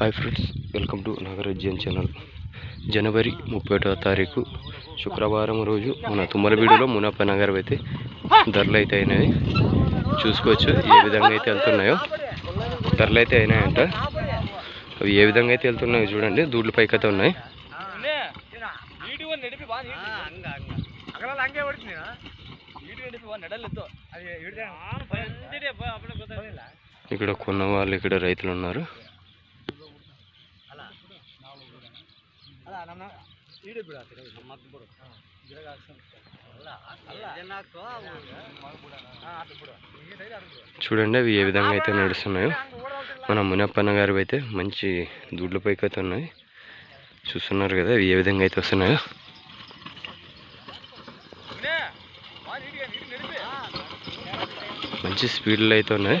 Hi friends welcome to Nagarajyam channel జనవరి ముప్పై ఒకటో తారీఖు శుక్రవారం రోజు మన తుమ్మలబీడులో మునాప నగరం అయితే ధరలు అయితే అయినాయి. చూసుకోవచ్చు ఏ విధంగా అయితే వెళ్తున్నాయో. ధరలు అయితే అయినాయంట. అవి ఏ విధంగా అయితే వెళ్తున్నాయో చూడండి. దూడ్లు పైకి అయితే ఉన్నాయి. ఇక్కడ కొన్న వాళ్ళు ఇక్కడ రైతులు ఉన్నారు. చూడండి అవి ఏ విధంగా అయితే నడుస్తున్నాయో. మన మునప్పన్న గారు అయితే మంచి దూడ్ల పైకి అయితే ఉన్నాయి. చూస్తున్నారు కదా అవి ఏ విధంగా అయితే వస్తున్నాయో. మంచి స్పీడ్లో అయితే ఉన్నాయి.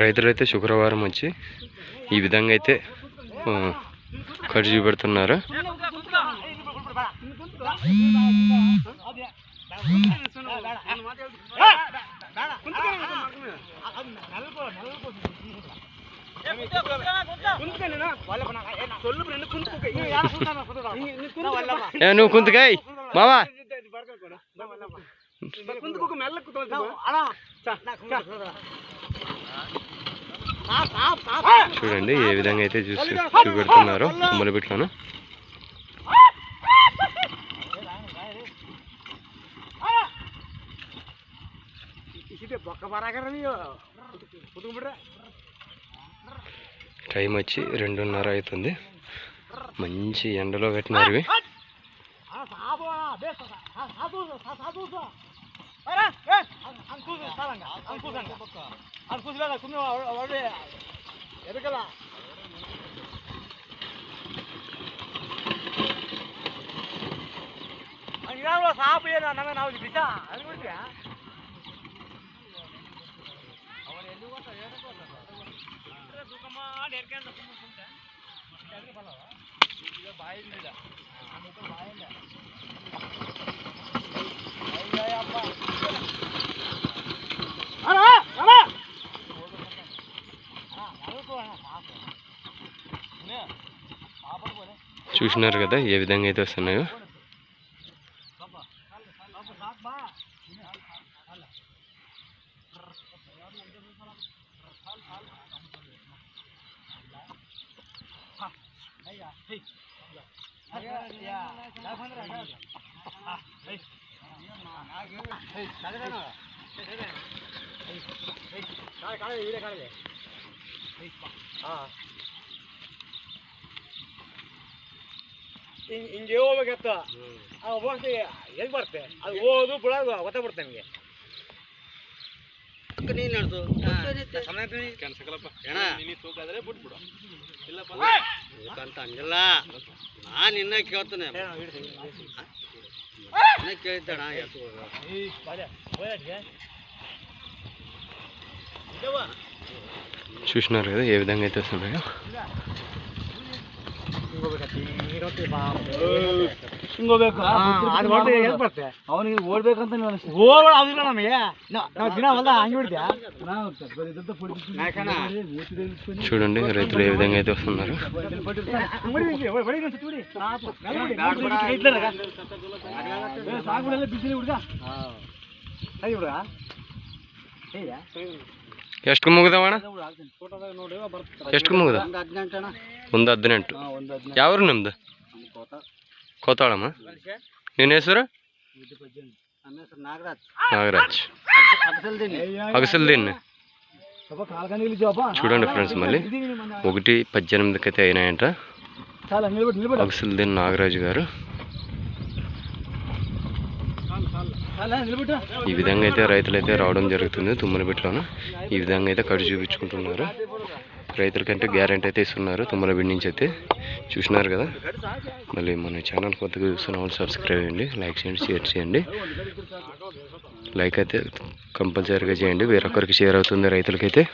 రైతులైతే శుక్రవారం వచ్చి ఈ విధంగా అయితే ఖర్చు చూపెడుతున్నారు. నువ్వు కుంతుకాయ్ మావా. చూడండి ఏ విధంగా అయితే చూసి చూపెడుతున్నారో. తుమ్మలబిట్లను టైం వచ్చి రెండున్నర అవుతుంది. మంచి ఎండలో పెట్టినారు అది కూర్చోలేదు సుమ్మ వాడే ఎరగలా ಹಂಗಾದ್ರೂ ಸಾಪು ಏನು ನಮಗೆ ನಾವು ಬಿಸ ಅದು ಬಿಟ್ರಿ ಬಾಯಿಂದ ಬಾಯಿಂದ చూసినారు కదా ఏ విధంగా అయితే వస్తున్నాయో. ಹಿಂಗೆ ಹೋಗ್ಬೇಕತ್ತ ಅವ ಹೋಗಿ ಎಲ್ಲಿ ಬರುತ್ತೆ ಅದು ಓದು ಬಿಡೋದು ಗೊತ್ತಾಗ್ಬಿಡುತ್ತೆ ನಿಮಗೆ ನೀನು ನಡೆದು ಸಮಯ ಅಂತ ಹಂಗಿಲ್ಲ ನಾನು ಇನ್ನ ಕೇಳ್ತಾನೆ ಇನ್ನ ಕೇಳಿದ್ದಣ చూసినారు కదా ఏ విధంగా అయితే వస్తున్నాయో ಅವನಿಗೆ ಓಡ್ಬೇಕಂತ ಓಡ್ಬೇಡ ಅದಿಲ್ಲ ನಮಗೆ ನಾವು ದಿನ ಹೊಲ್ದ ಹಂಗೆ ಬಿಡ್ತೀಯಾ చూడండి రైతులు ఏ విధంగా అయితే వస్తున్నారు ಸಾಗುಳೆಲ್ಲ ಬಿಸಿಲಿ ಹುಡುಗ ಸರಿ ಹುಡುಗ ಎಷ್ಟು ಮುಗಿದವಣ ಎಷ್ಟು ಮುಗಿದ ಒಂದು ಹದಿನೆಂಟು ಯಾವ್ರು ನಿಮ್ದು ಕೋತಾಳಮ್ಮ ನಿನ್ನ ಹೆಸರು నాగరాజ్ అగసలు దీన్ని చూడండి ఫ్రెండ్స్ మళ్ళీ ఒకటి పద్దెనిమిదికి అయితే అయినాయంట చాలా నిలబడి నిలబడి అగసలు దీన్ని నాగరాజు గారు చాలా నిలబెట్టు ఈ విధంగా అయితే రైతులు అయితే రావడం జరుగుతుంది తుమ్మలబిట్లోను ఈ విధంగా అయితే కడు చూపించుకుంటున్నారు రైతులకంటే గ్యారంటీ అయితే ఇస్తున్నారు. తుమ్మల బిడ్ నుంచి అయితే చూసినారు కదా. మళ్ళీ మన ఛానల్ కొత్తగా చూస్తున్న వాళ్ళు సబ్స్క్రైబ్ చేయండి లైక్ చేయండి షేర్ చేయండి. లైక్ అయితే కంపల్సరీగా చేయండి. వేరొకరికి షేర్ అవుతుంది రైతులకైతే.